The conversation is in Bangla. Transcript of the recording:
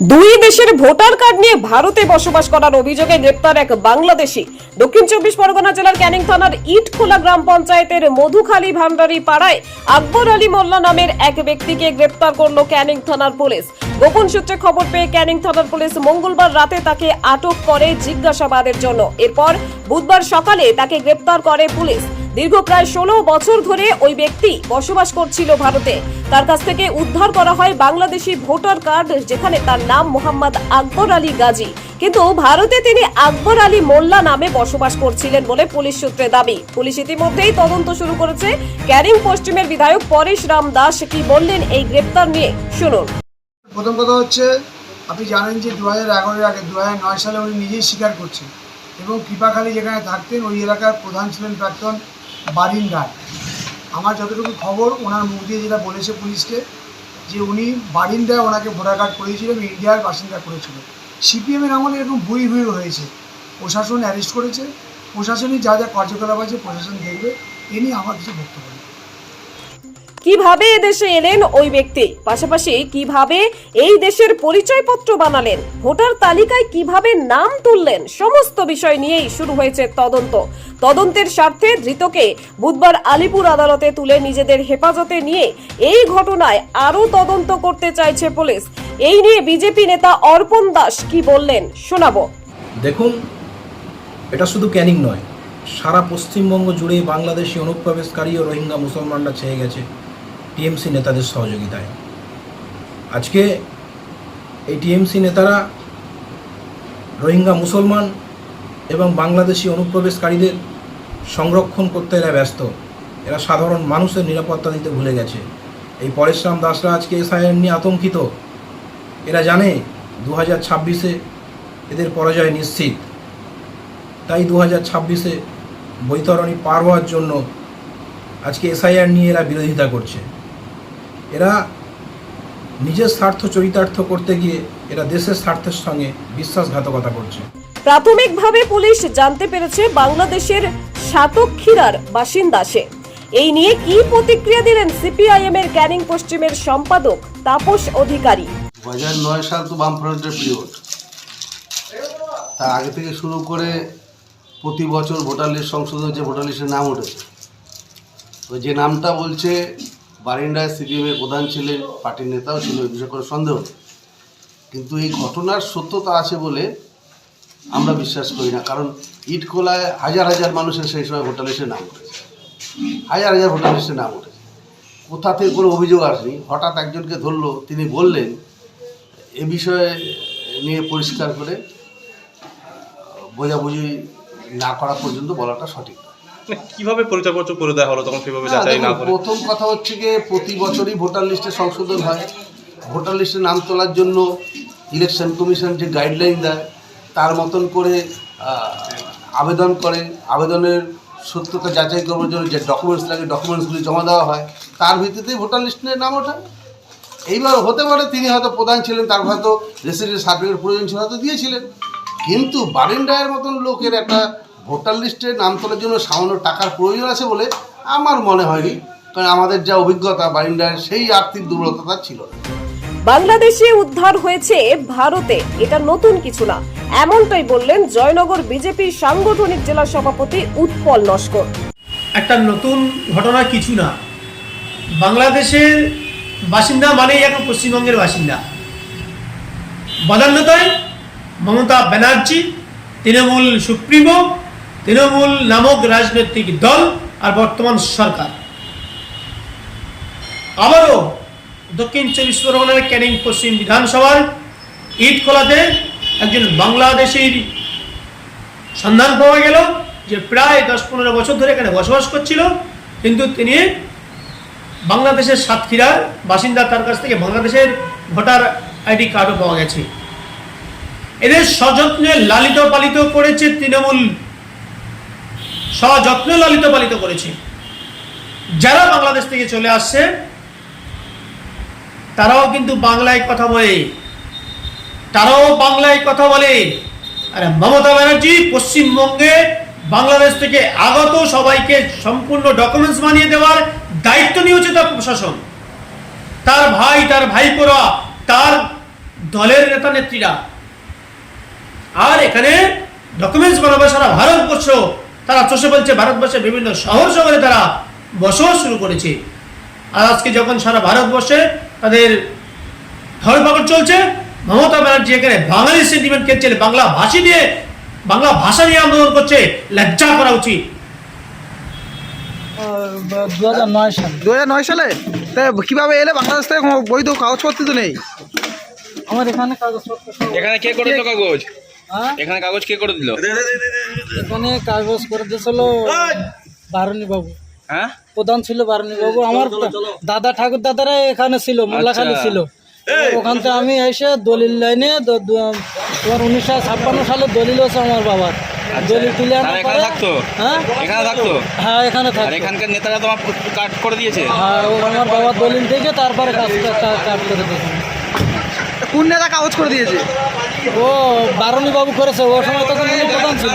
দুই দেশের ভোটার কার্ড নিয়ে ভারতে বসবাস করার অভিযোগে গ্রেপ্তার এক বাংলাদেশি। দক্ষিণ চব্বিশ পরগনা জেলার ক্যানিং থানার ইটখোলা গ্রাম পঞ্চায়েতের মধুখালী ভান্ডারি পাড়ায় আকবর আলী মোল্লা নামের এক ব্যক্তিকে গ্রেপ্তার করল ক্যানিং থানার পুলিশ। গোপন সূত্রে খবর পেয়ে ক্যানিং থানার পুলিশ মঙ্গলবার রাতে তাকে আটক করে জিজ্ঞাসাবাদের জন্য। এরপর বুধবার সকালে তাকে গ্রেপ্তার করে পুলিশ। দীর্ঘ প্রায় ষোলো বছর ধরে ওই ব্যক্তি বসবাস করছিল ভারতে। তার কাছ থেকে উদ্ধার করা হয় বাংলাদেশি ভোটার কার্ড, যেখানে তার নাম মোহাম্মদ আকবর আলী গাজী। কিন্তু ভারতে তিনি আকবর আলী মোল্লা নামে বসবাস করছিলেন বলে পুলিশ সূত্রে দাবি। পুলিশ ইতিমধ্যেই তদন্ত শুরু করেছে। ক্যারিং পশ্চিমের বিধায়ক পরেশ রাম দাস কি বললেন এই গ্রেপ্তার নিয়ে, শুনুন। প্রথম কথা হচ্ছে, আপনি জানেন যে দু হাজার এগারোর আগে দু হাজার নয় সালে উনি নিজেই স্বীকার করছেন এবং কৃপাখালী যেখানে থাকতেন, ওই এলাকার প্রধান ছিলেন প্রাক্তন বারিন রায়। আমার যতটুকু খবর, ওনার মুখ দিয়ে যেটা বলেছে পুলিশকে, যে উনি বারিন রায় ওনাকে ভোটার কার্ড করেছিলেন এবং ইন্ডিয়ার বাসিন্দা করেছিল। সিপিএমের আমলে এরকম ভুঁই বুই হয়েছে। প্রশাসন অ্যারেস্ট করেছে। প্রশাসনই যা যা কার্যকলাপ আছে, প্রশাসন দেখবে। এ নিয়ে আমার কিছু বক্তব্য কীভাবে এদেশে এলেন ওই ব্যক্তি? পাশাপাশি কীভাবে এই দেশের পরিচয়পত্র বানালেন? ভোটার তালিকায় কীভাবে নাম তুললেন? সমস্ত বিষয় নিয়েই শুরু হয়েছে তদন্ত। তদন্তের স্বার্থে ধৃতকে বুধবার আলিপুর আদালতে তুলে নিজেদের হেফাজতে নিয়ে এই ঘটনায় আরও তদন্ত করতে চাইছে পুলিশ। এই নিয়ে বিজেপি নেতা অর্পণ দাস কি বললেন? শোনাবো। দেখুন, এটা শুধু ক্যানিং নয়। সারা পশ্চিমবঙ্গ জুড়ে বাংলাদেশি অনুপ্রবেশকারী ও রোহিঙ্গা মুসলমানরা ছেয়ে গেছে। টিএমসি নেতাদের সহযোগিতায়। আজকে এই টিএমসি নেতারা রোহিঙ্গা মুসলমান এবং বাংলাদেশি অনুপ্রবেশকারীদের সংরক্ষণ করতে এরা ব্যস্ত। এরা সাধারণ মানুষের নিরাপত্তা দিতে ভুলে গেছে। এই পরেশরাম দাসরা আজকে এসআইআর নিয়ে আতঙ্কিত। এরা জানে দু হাজার ছাব্বিশে এদের পরাজয় নিশ্চিত। তাই দু হাজার ছাব্বিশে বৈতরণী পার হওয়ার জন্য আজকে এসআইআর নিয়ে এরা বিরোধিতা করছে। এরা নিজের স্বার্থ চরিতার্থ করতে গিয়ে এরা দেশের স্বার্থের সঙ্গে বিশ্বাসঘাতকতা করছে। প্রাথমিকভাবে পুলিশ জানতে পেরেছে বাংলাদেশের সাতক্ষীরার বাসিন্দা সে। এই নিয়ে কি প্রতিক্রিয়া দিলেন সিপিআইএম এর ক্যানিং পশ্চিমের সম্পাদক তাপস অধিকারী? দু হাজার নয় সাল তো বামফ্রন্টের পিরিয়ড। তার আগে থেকে শুরু করে প্রতি বছর ভোটার লিস্ট সংশোধন যে ভোটার লিস্টের নাম উঠেছে তো যে নামটা বলছে বারিন্ডায় সিপিএমের প্রধান ছিলেন, পার্টির নেতাও ছিল এই বিষয়ে কোনো সন্দেহ কিন্তু এই ঘটনার সত্যতা আছে বলে আমরা বিশ্বাস করি না, কারণ ইটখোলায় হাজার হাজার মানুষের সেই সময় ভোটার লিস্টের নাম উঠেছে। হাজার হাজার ভোটার লিস্টের নাম উঠেছে। কোথা থেকে কোনো অভিযোগ আসেনি, হঠাৎ একজনকে ধরলো, তিনি বললেন, এ বিষয়ে নিয়ে পরিষ্কার করে বোঝাবুঝি না করা পর্যন্ত বলাটা সঠিক কীভাবে পরিচয়পত্র করে দেওয়া হলো তখন সেভাবে যাচাই না করে? প্রথম কথা হচ্ছে গিয়ে প্রতি বছরই ভোটার লিস্টে সংশোধন হয়। ভোটার লিস্টে নাম তোলার জন্য ইলেকশন কমিশন যে গাইডলাইন দেয় তার মতন করে আবেদন করে। আবেদনের সত্যতা যাচাই করার জন্য যে ডকুমেন্টস লাগে ডকুমেন্টসগুলি জমা দেওয়া হয় তার ভিত্তিতেই ভোটার লিস্টের নাম ওঠে। এইবার হতে পারে তিনি হয়তো প্রধান ছিলেন তার হয়তো রেসিডেন্ট সার্টিফিকেট প্রয়োজন ছিল হয়তো দিয়েছিলেন। কিন্তু বারেন্ডায়ের মতন লোকের একটা ভোটার লিস্টে নাম তোলার জন্য সামান্য টাকার প্রয়োজন আছে বলে আমার মনে হয়নি। কারণ আমাদের যা অভিজ্ঞতা বারিন্ডায়ের সেই আর্থিক দুর্বলতা ছিল। না বাংলাদেশে উদ্ধার হয়েছে ভারতে। এটা নতুন কিছু না। এমনটাই বললেন জয়নগর বিজেপি সাংগঠনিক জেলা সভাপতি উৎপল নস্কর। একটা নতুন ঘটনা কিছু না। বাংলাদেশের বাসিন্দা মানেই এখন পশ্চিমবঙ্গের বাসিন্দা। বদান্যতায় মমতা ব্যানার্জি তৃণমূল সুপ্রিমো তৃণমূল নামক রাজনৈতিক দল আর বর্তমান সরকার। আবারও দক্ষিণ চব্বিশ পরগনার ক্যানিং পশ্চিম বিধানসভার ইটখোলাতে একজন বাংলাদেশির সন্ধান পাওয়া গেল, যে প্রায় দশ পনেরো বছর ধরে এখানে বসবাস করছিল, কিন্তু তিনি বাংলাদেশের সাতক্ষীরার বাসিন্দা তার কাছ থেকে বাংলাদেশের ভোটার আইডি কার্ডও পাওয়া গেছে। এদের সযত্নে লালিত পালিত করেছে তৃণমূল সযত্নে লালিত পালিত করেছে। যারা বাংলাদেশ থেকে চলে আসছে, তারাও কিন্তু বাংলায় কথা বলে। তারাও বাংলায় কথা বলে। আর মমতা ব্যানার্জি পশ্চিমবঙ্গে বাংলাদেশ থেকে আগত সবাইকে সম্পূর্ণ ডকুমেন্টস বানিয়ে দেওয়ার দায়িত্ব নিয়েছে তার প্রশাসন। তার ভাই, তার ভাইপোরা, তার দলের নেতা, নেত্রীরা। আর এখানে ডকুমেন্টস বানাবে সারা ভারতবর্ষ। তারা চষে বলছে ভারতবর্ষের বিভিন্ন শহর শহরে তারা বসবাস শুরু করেছে। আর আজকে যখন সারা ভারতবর্ষে তাদের ধরপাকড় চলছে মমতা ব্যানার্জি এখানে বাঙালি সেন্টিমেন্ট খেলছে বাংলা ভাষী নিয়ে বাংলা ভাষা নিয়ে আন্দোলন করছে লজ্জা করা উচিত। দু হাজার নয় সাল। দু হাজার নয় সালে? তা কীভাবে এলে বাংলাদেশ থেকে বৈধ কাগজপত্র তো নেই? আমার এখানে কাগজপত্র এখানে কে করে কাগজ? এখানে কাগজ কে করে দিল? এখানে কাগজ করে দিয়েছিল বারুণী বাবু হ্যাঁ? প্রধান ছিল বারুণী বাবু আমার দাদা ঠাকুর দাদারা এখানে ছিল মোল্লাখালী আচ্ছা। ছিল। ওখান থেকে আমি এসে দলিল লাইনে তোমার উনিশশো ছাপ্পান্ন সালে দলিল হচ্ছে আমার বাবার। দলিল তুলে আনার এখানে থাকতো? হ্যাঁ? এখানে থাকতো? হ্যাঁ এখানে থাকতো। এখানকার নেতারা তোমার কাট করে দিয়েছে? হ্যাঁ আমার বাবার দলিল থেকে তারপরে কাজ করে দিয়েছে। কোন নেতা কাগজ করে দিয়েছে? ও বারণী বাবু করেছে ও সময় তখন প্রধান ছিল।